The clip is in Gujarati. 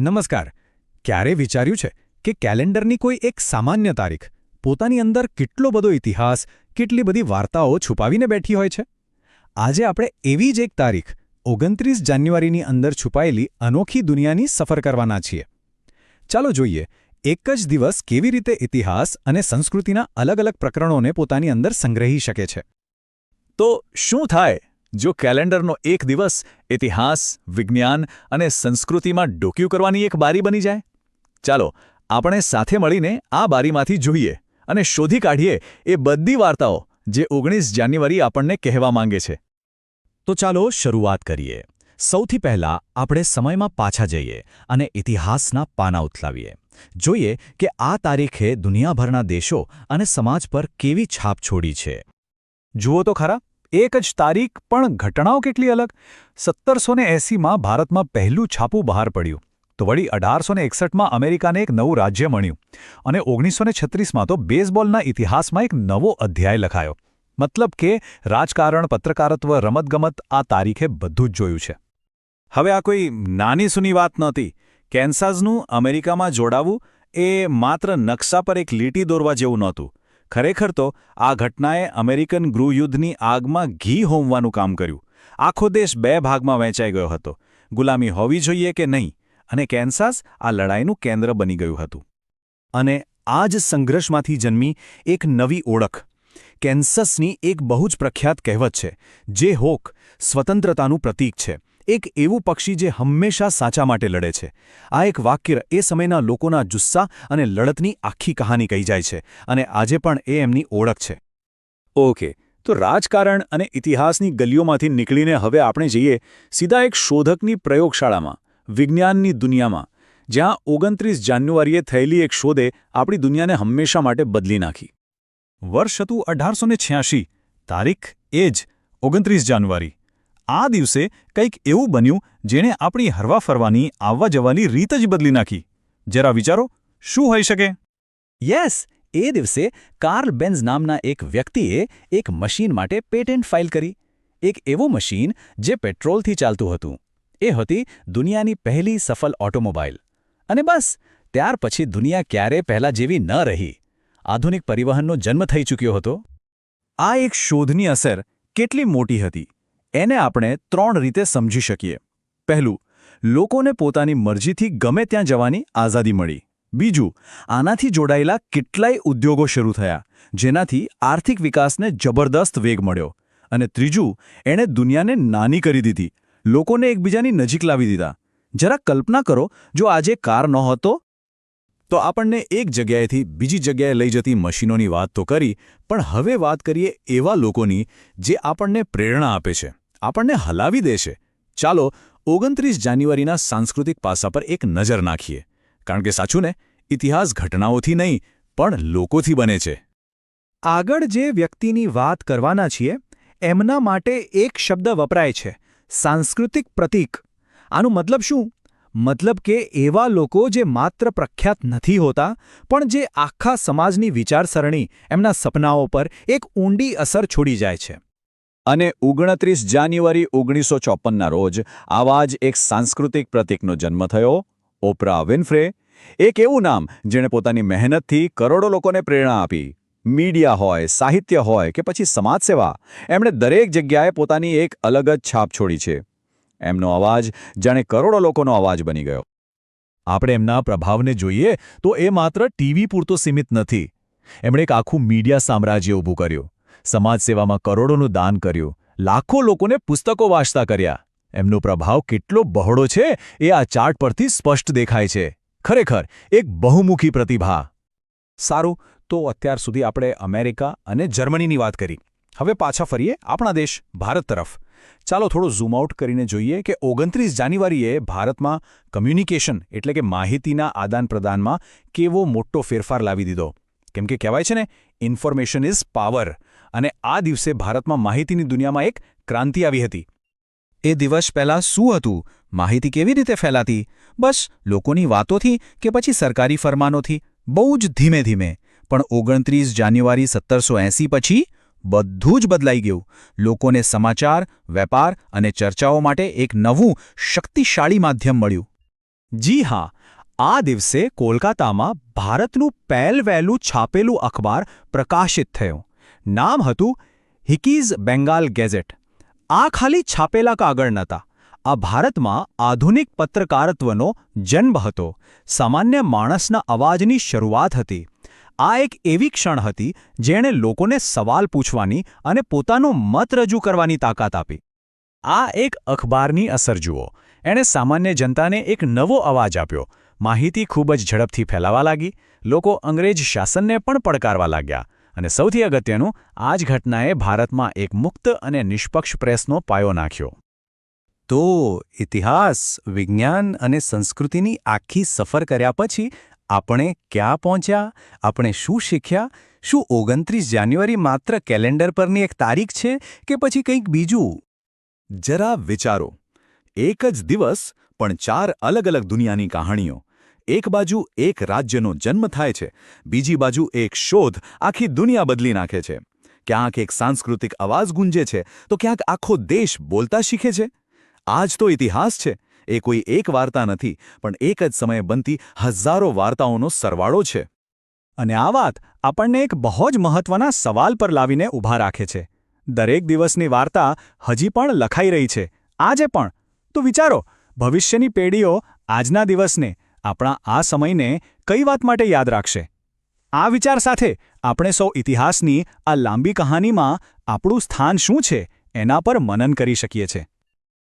નમસ્કાર. ક્યારે વિચાર્યું છે કે કેલેન્ડરની કોઈ એક સામાન્ય તારીખ પોતાની અંદર કેટલો બધો ઇતિહાસ, કેટલી બધી વાર્તાઓ છુપાવીને બેઠી હોય છે? આજે આપણે એવી જ એક તારીખ, ઓગણત્રીસ જાન્યુઆરીની અંદર છુપાયેલી અનોખી દુનિયાની સફર કરવાના છીએ. ચાલો જોઈએ, એક જ દિવસ કેવી રીતે ઇતિહાસ અને સંસ્કૃતિના અલગ અલગ પ્રકરણોને પોતાની અંદર સંગ્રહી શકે છે. તો શું થાય? જો કેલેન્ડરનો એક દિવસ ઇતિહાસ, વિજ્ઞાન અને સંસ્કૃતિમાં ડોક્યુ કરવાની એક બારી બની જાય? ચાલો, આપણે સાથે મળીને આ બારીમાંથી જોઈએ અને શોધી કાઢીએ એ બધી વાર્તાઓ જે ઓગણીસ જાન્યુઆરી આપણને કહેવા માંગે છે. તો ચાલો શરૂઆત કરીએ. સૌથી પહેલા આપણે સમયમાં પાછા જઈએ અને ઇતિહાસના પાના ઉથલાવીએ. જોઈએ કે આ તારીખે દુનિયાભરના દેશો અને સમાજ પર કેવી છાપ છોડી છે. જુઓ તો ખરા એક જ તારીખ, પણ ઘટનાઓ કેટલી અલગ? સત્તરસો ને એંસીમાં ભારતમાં પહેલું છાપું બહાર પડ્યું. તો વળી અઢારસો ને એકસઠમાં અમેરિકાને એક નવું રાજ્ય મળ્યું. અને ઓગણીસો ને છત્રીસમાં તો બેઝબોલના ઇતિહાસમાં એક નવો અધ્યાય લખાયો. મતલબ કે રાજકારણ, પત્રકારત્વ, રમતગમત આ તારીખે બધું જ જોયું છે. હવે આ કોઈ નાની સુની વાત નહોતી. કેન્સાઝનું અમેરિકામાં જોડાવું એ માત્ર નકશા પર એક લીટી દોરવા જેવું નહોતું. ખરેખર તો આ ઘટનાએ અમેરિકન ગૃહયુદ્ધની આગમાં ઘી હોમવાનું કામ કર્યું. આખો દેશ બે ભાગમાં વહેંચાઈ ગયો હતો. ગુલામી હોવી જોઈએ કે નહીં? અને કેન્સાસ આ લડાઈનું કેન્દ્ર બની ગયું હતું. અને આ જ સંઘર્ષમાંથી જન્મી એક નવી ઓળખ. કેન્સસની એક બહુ જ પ્રખ્યાત કહેવત છે, જે હોક સ્વતંત્રતાનું પ્રતીક છે. એક એવું પક્ષી જે હંમેશા સાચા માટે લડે છે. આ એક વાક્ય એ સમયના લોકોના જુસ્સા અને લડતની આખી કહાની કહી જાય છે અને આજે પણ એ એમની ઓળખ છે. ઓકે, તો રાજકારણ અને ઇતિહાસની ગલીઓમાંથી નીકળીને હવે આપણે જઈએ સીધા એક શોધકની પ્રયોગશાળામાં, વિજ્ઞાનની દુનિયામાં, જ્યાં ઓગણત્રીસ જાન્યુઆરીએ થયેલી એક શોધે આપણી દુનિયાને હંમેશા માટે બદલી નાખી. વર્ષ હતું અઢારસો તારીખ એ જ ઓગણત્રીસ જાન્યુઆરી. આ દિવસે કંઈક એવું બન્યું જેણે આપણી હરવા ફરવાની આવવા જવાની રીત જ બદલી નાખી. જરા વિચારો શું હોઈ શકે? યસ એ દિવસે કાર્લ બેન્ઝ નામના એક વ્યક્તિએ એક મશીન માટે પેટેન્ટ ફાઇલ કરી. એક એવું મશીન જે પેટ્રોલથી ચાલતું હતું. એ હતી દુનિયાની પહેલી સફળ ઓટોમોબાઈલ અને બસ ત્યાર પછી દુનિયા ક્યારે પહેલા જેવી ન રહી. આધુનિક પરિવહનનો જન્મ થઈ ચૂક્યો હતો. આ એક શોધની અસર કેટલી મોટી હતી? એને આપણે ત્રણ રીતે સમજી શકીએ. પહેલું, લોકોને પોતાની મરજીથી ગમે ત્યાં જવાની આઝાદી મળી. બીજું, આનાથી જોડાયેલા કેટલાય ઉદ્યોગો શરૂ થયા, જેનાથી આર્થિક વિકાસને જબરદસ્ત વેગ મળ્યો. અને ત્રીજું, એણે દુનિયાને નાની કરી દીધી, લોકોને એકબીજાની નજીક લાવી દીધા. જરા કલ્પના કરો, જો આજે કાર નહોતો, તો આપણને એક જગ્યાએથી બીજી જગ્યાએ લઈ જતી મશીનોની વાત તો કરી, પણ હવે વાત કરીએ એવા લોકોની જે આપણને પ્રેરણા આપે છે. આપણને હલાવી દેશે. ચાલો, ઓગણત્રીસ જાન્યુઆરીના સાંસ્કૃતિક પાસા પર એક નજર નાખીએ. કારણ કે સાચું ને? ઇતિહાસ ઘટનાઓથી નહીં, પણ લોકોથી બને છે. આગળ જે વ્યક્તિની વાત કરવાના છીએ, એમના માટે એક શબ્દ વપરાય છે, સાંસ્કૃતિક પ્રતીક. આનું મતલબ શું? મતલબ કે એવા લોકો જે માત્ર પ્રખ્યાત નથી હોતા, પણ જે આખા સમાજની વિચારસરણી, એમના સપનાઓ પર એક ઊંડી અસર છોડી જાય છે. અને ઓગણત્રીસ જાન્યુઆરી ઓગણીસો ચોપનના રોજ આવા જ એક સાંસ્કૃતિક પ્રતિકનો જન્મ થયો, ઓપરા વિન્ફ્રે. એક એવું નામ જેણે પોતાની મહેનતથી કરોડો લોકોને પ્રેરણા આપી. મીડિયા હોય, સાહિત્ય હોય કે પછી સમાજસેવા એમણે દરેક જગ્યાએ પોતાની એક અલગ જ છાપ છોડી છે. એમનો અવાજ જાણે કરોડો લોકોનો અવાજ બની ગયો. આપણે એમના પ્રભાવને જોઈએ તો એ માત્ર ટીવી પૂરતો સીમિત નથી. એમણે એક આખું મીડિયા સામ્રાજ્ય ઊભું કર્યું. સમાજસેવામાં કરોડોનું દાન કર્યું. લાખો લોકોને પુસ્તકો વાંચતા કર્યા. એમનો પ્રભાવ કેટલો બહોળો છે એ આ ચાર્ટ પરથી સ્પષ્ટ દેખાય છે. ખરેખર, એક બહુમુખી પ્રતિભા. સારું, તો અત્યાર સુધી આપણે અમેરિકા અને જર્મનીની વાત કરી. હવે પાછા ફરીએ આપણા દેશ, ભારત તરફ. ચાલો થોડું ઝૂમ આઉટ કરીને જોઈએ કે ઓગણત્રીસ જાન્યુઆરીએ ભારતમાં કમ્યુનિકેશન, એટલે કે માહિતીના આદાન પ્રદાનમાં કેવો મોટો ફેરફાર લાવી દીધો. કેમ કે કહેવાય છે ને ઇન્ફોર્મેશન ઇઝ પાવર અને આ દિવસે ભારતમાં માહિતીની દુનિયામાં એક ક્રાંતિ આવી હતી. એ દિવસ પહેલાં શું હતું? માહિતી કેવી રીતે ફેલાતી? બસ લોકોની વાતોથી કે પછી સરકારી ફરમાનોથી? બહુ જ ધીમે ધીમે. પણ ઓગણત્રીસ જાન્યુઆરી સત્તરસો એંસી પછી બધું જ બદલાઈ ગયું. લોકોને સમાચાર, વેપાર અને ચર્ચાઓ માટે એક નવું શક્તિશાળી માધ્યમ મળ્યું. જી હા આ દિવસે કોલકાતામાં ભારતનું પહેલવહેલું છાપેલું અખબાર પ્રકાશિત થયું. નામ હતું હિકીઝ બેંગાલ ગેઝેટ. આ ખાલી છાપેલા કાગળ નહોતા આ ભારતમાં આધુનિક પત્રકારત્વનો જન્મ હતો. સામાન્ય માણસના અવાજની શરૂઆત હતી. આ એક એવી ક્ષણ હતી જેણે લોકોને સવાલ પૂછવાની અને પોતાનો મત રજૂ કરવાની તાકાત આપી. આ એક અખબારની અસર જુઓ. એણે સામાન્ય જનતાને એક નવો અવાજ આપ્યો. માહિતી ખૂબ જ ઝડપથી ફેલાવા લાગી. લોકો અંગ્રેજ શાસનને પણ પડકારવા લાગ્યા. અને સૌથી અગત્યનું આ જ ઘટનાએ ભારતમાં એક મુક્ત અને નિષ્પક્ષ પ્રેસનો પાયો નાખ્યો. તો ઇતિહાસ, વિજ્ઞાન અને સંસ્કૃતિની આખી સફર કર્યા પછી આપણે ક્યાં પહોંચ્યા? આપણે શું શીખ્યા? શું ઓગણત્રીસ જાન્યુઆરી માત્ર કેલેન્ડર પરની એક તારીખ છે કે પછી કંઈક બીજું? જરા વિચારો. એક જ દિવસ, પણ ચાર અલગ અલગ દુનિયાની કહાણીઓ. એક બાજુ એક રાજ્યનો જન્મ થાય છે, બીજી બાજુ એક શોધ આખી દુનિયા બદલી નાખે છે. ક્યાંક એક સાંસ્કૃતિક અવાજ ગુંજે છે, તો ક્યાંક આખો દેશ બોલતા શીખે છે. આ જ તો ઇતિહાસ છે, એ કોઈ એક વાર્તા નથી, પણ એક જ સમયે બનતી હજારો વાર્તાઓનો સરવાળો છે. અને આ વાત આપણને એક બહુ જ મહત્વના સવાલ પર લાવીને ઊભા રાખે છે. દરેક દિવસની વાર્તા હજી પણ લખાઈ રહી છે. આજે પણ તો વિચારો, ભવિષ્યની પેઢીઓ આજના દિવસને, આપણા આ સમયને કઈ વાત માટે યાદ રાખશે? આ વિચાર સાથે આપણે સૌ ઇતિહાસની આ લાંબી કહાનીમાં આપણું સ્થાન શું છે, એના પર મનન કરી શકીએ છીએ.